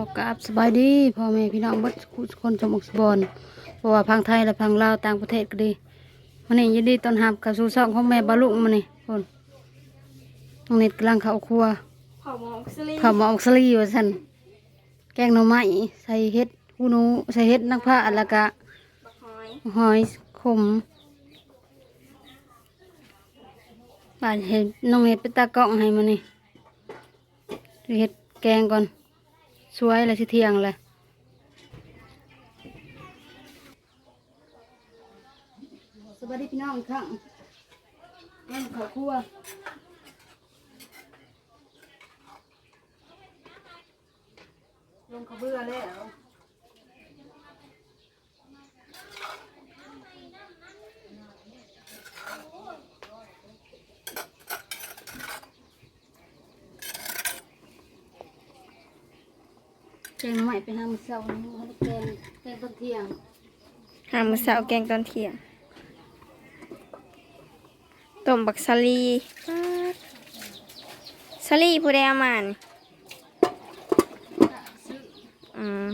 อกราบสบายดีพ่อแม่พี่น้องเบัดทุกคนสมบุกสมบอนเพราะว่าพังไทยและพังลาวต่างประเทศก็ดีมันนี่ยินดีต้อนรับกับสู่ช่องของแม่บาลุงมันนี่คนน้องเน็ตกำลังเข้าครัวเผาหมองสลีข้าวหมอกสลีว่าซั่นแกงหน่อไม้ใส่เห็ดหูหนูใส่เห็ดนักผ้าแล้วก็บักหอยหอยขมบาดเห็ดน้องเน็ตไปตากล้องให้มันนี่เห็ดแกงก่อน สวยเลยสิเที่ยงเลยสวัสดีพี่น้องอีกครั้งแม่ขอครัวลงขบเบื่อแล้ว แกงใหม่ไปทำเสาร์นี้ให้แกงแกงตอนเที่ยงหามื้อเช้าแกงตอนเที่ยงต้มบักสลีป๊าดสลีผู้ใดเอามานี่อืม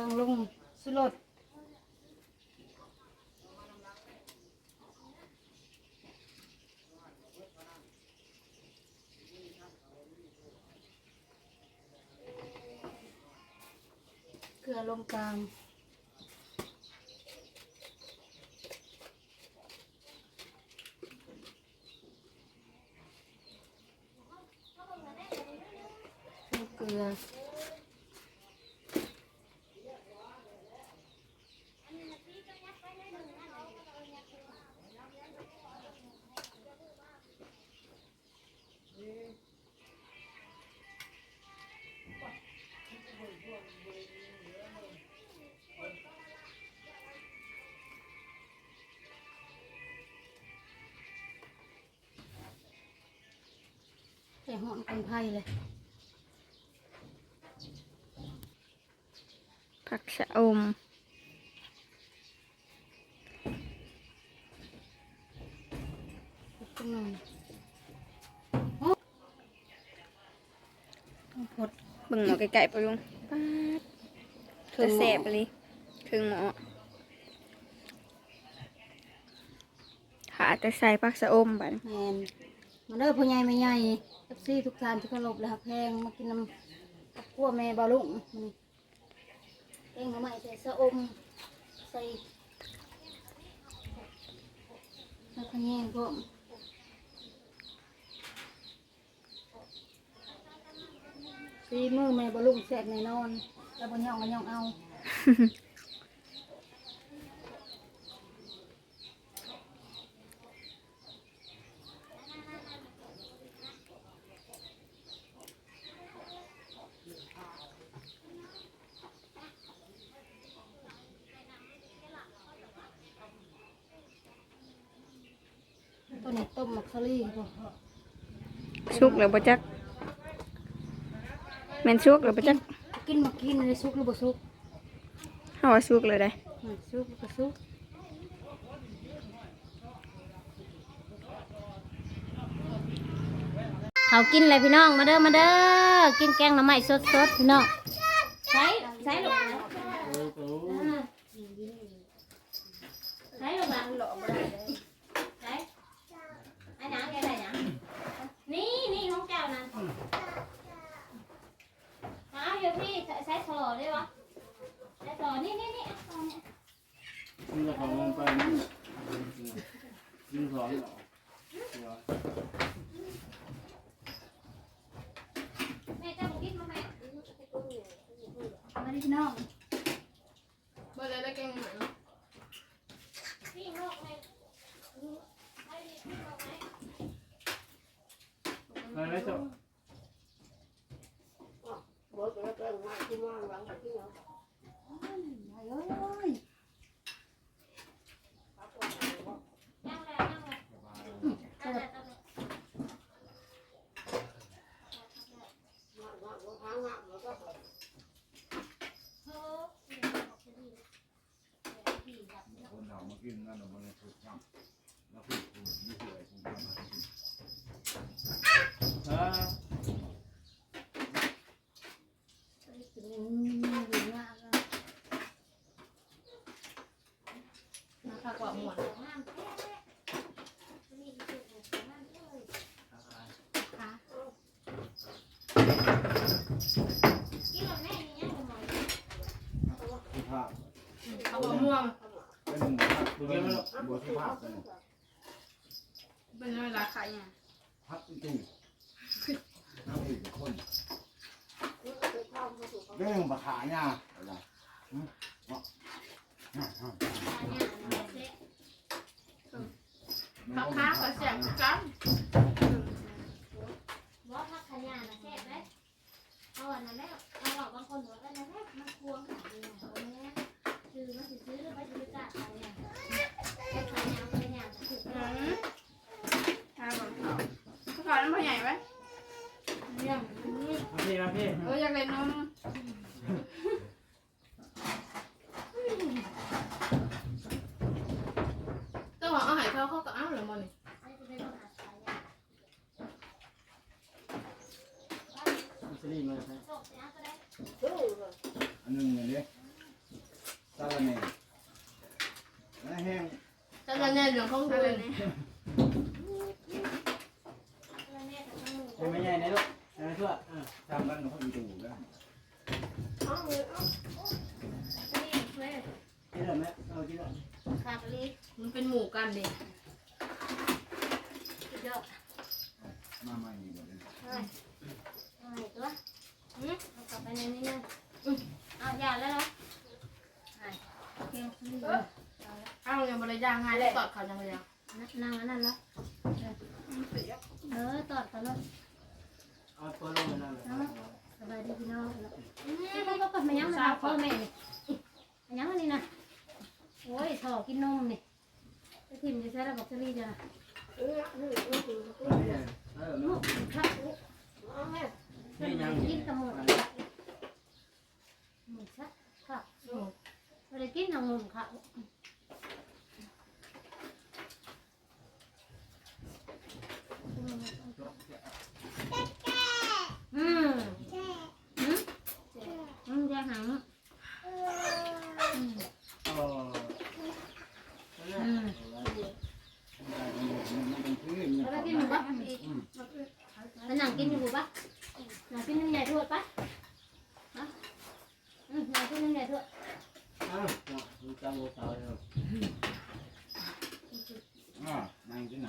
ลังลงสุรสเกลือลงกลางเกลือ หอนคนไพ่เลยผักชะอมตรงนั้นพดเบิ่งหมอไก่ๆไปลุงป๊าดจะแสบเลยครึ่งหมอหาแต่ใส่ผักชะอมบัดแมน มาเด้อพ่อใหญ่แม่ใหญ่เอฟซีทุกท่านที่เคารพและฮักแพงมากินน้ำกับพัวแม่บาลุงนี้เองมาใหม่ใส่สะอมใส่แล้วก็แยงพวกซีมือแม่บาลุงแสบแน่นอน แล้วบนย่องก็ย่องเอา ตัวนี้ต้มมัก ซารี่พวกชุกหรือบ่จักแม่นชุกหรือบ่จักกินมากินเลยซุกหรือบ่ซุกเฮาว่าชุกเลยได้อะซุกก็ซุกเขากินเลยพี่น้องมาเด้อมาเด้อกินแกงหน่อไม้สดๆพี่น้องใช้ใช้ลูกนะใช้ลูกนะใช้ไอ้หนังแกได้หนังนี่นี่ของแก้วนะเอาอยู่พี่ใช้ใช้โถ ได้ปะใช้โถนี่นี่นี่อาเนี่ยนี่จะของลงไปนี่ยืนสอนเหรอแม่จ้าบุกินมาแม่มาดิพี่น้องบ่เลยได้แกงหมูพี่น้องแม่ไป ไหมจ๊ะเอ้ยเาเขาบอกม่วงเป็นบับบริเบัวสุภาพเลยเป็นเวลาขายเนี่ยพักจู่น้ำเอกคนเรื่องปัญหาเนี่ยอะไรเขาค้าเสียสบจังว่าพักขยะนะแสบไหมเอาอันนั้นแล้ว เอาอกบางคนบอกว่านั่นแหละมันควงขายเนี่ยเอาเนี่ยคือมันสิซื้อไปซื้อกะขายเนี่ยแค่ขายเนี่ยขายเนี่ยถูกอืมทานของเขาเขาขายน้ำพอใหญ่ไหมเรื่องนี้มาพี่มาพี่เอออยากได้นมต้องเอาอาหารเขาเขาก็เอาหรือมันนี่อันนี้เป็นปัญหาขายเนี่ยซีรีส์มาใช่โชคเนี่ยก็ได้ อันนึงเนี่ยซาลาเน่แล้วแห้งแต่ละเนี่ยเรื่องของอะดูไรนี่เนี่ยแล้วแม่ก็ต้องเป็นไม่ใหญ่นะลูกนะทั่วทำกันเขาอยู่ตู้แล้วนี่เว้ยกินได้ไหมเอากินได้ขาดลีมันเป็นหมู่กันดิเยอะมาใหม่อีกหมดเลยเฮ้ยเอาไหนตัว อืมเอากลับไปในนี้นะอืมเอาอย่าแล้วเนาะไอ้โอเคนี่เลยเอาอย่างบริยางง่ายเลยตอดเขาจังเลยอะนั่งอันนั้นแล้วเออตอดกันแล้วเอาตัวลงมาแล้วสบายดีพี่น้องแล้วอืมก็ก็มายังมาพ่อแม่นี่มายังอันนี้นะโอ้ยถอกินนมนี่ไปทิมจะใช้ระบบสลีจ้ะ เออ ลูกครับ นี่ยัง กินกระหมด หมูซะครับไม่ได้กินทางมุมค่ะอืมอืมอืมจะหัง อ๋อ อืม มันเป็นพื้น แล้วกินหมูปะแล้วหนังกินอยู่ปะหนังกินนึ่งใหญ่ทวดปะฮะอืมหนังกินนึ่งใหญ่ทวด อ้าวจำโมเสาเลย อ่านั่งที่ไหน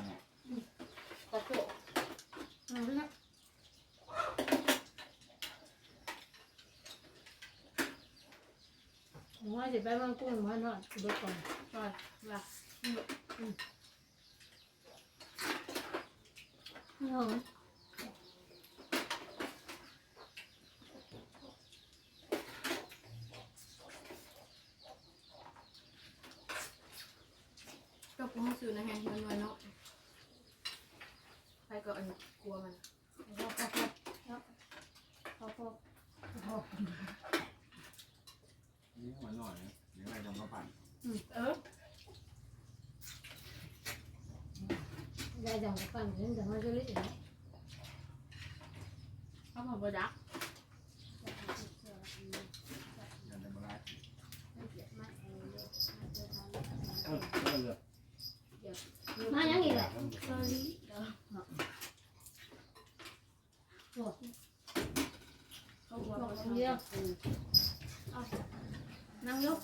กระโจกหนังนะ ผมว่าจะไปบางกุ้งมันนอนดูก่อนตอดละนี่หอมก็กูให้ซื้อนะแฮนด์มันไว้เนาะ ใครก็อันกลัวมันพอพอพอพอพอนี่หัวหน่อยเดี๋ยวอะไรจะมาปั่นเออได้จังฟังเห็นแต่มันจะเละเขาบอกว่าดัก อย่าจะมาไล่ เออเออ มาอย่างนี้แหละ เขาบอกว่าคนเดียวเอานั่งยก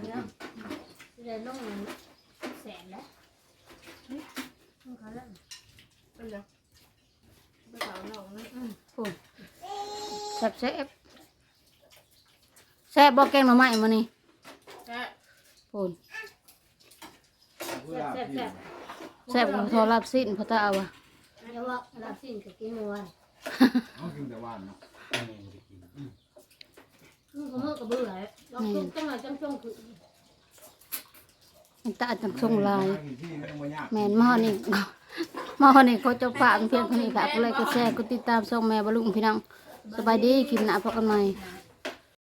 ได้บ้านเนาะได้ลงแสนแล้วนี่เขาแล้วเป็นยังไปสาวหนองนะแซ่บแซ่บแซ่บบอกแกงหน่อไม้มานี่แค่พูนผู้ลาพี่แซ่บของทอรับสิ้นพระตาว่ะเดี๋ยวว่ารับสิ้นกับกินเมื่อวานเขากินแต่ว่านเนาะมึงก็เมื่อกับเบื่อเรา ตุ้มจังหวะจังช่วงคือมันตาจังทรงลายที่ไม่ต้องมายากแม่นหม้อนี่หม้อนี่เขาจะฝากเพียงเท่านี้ค่ะก็เลยก็แชร์ก็ติดตามส่งแม่บรรลุงพี่น้องสบายดีคลิปหน้าพบกันใหม่หา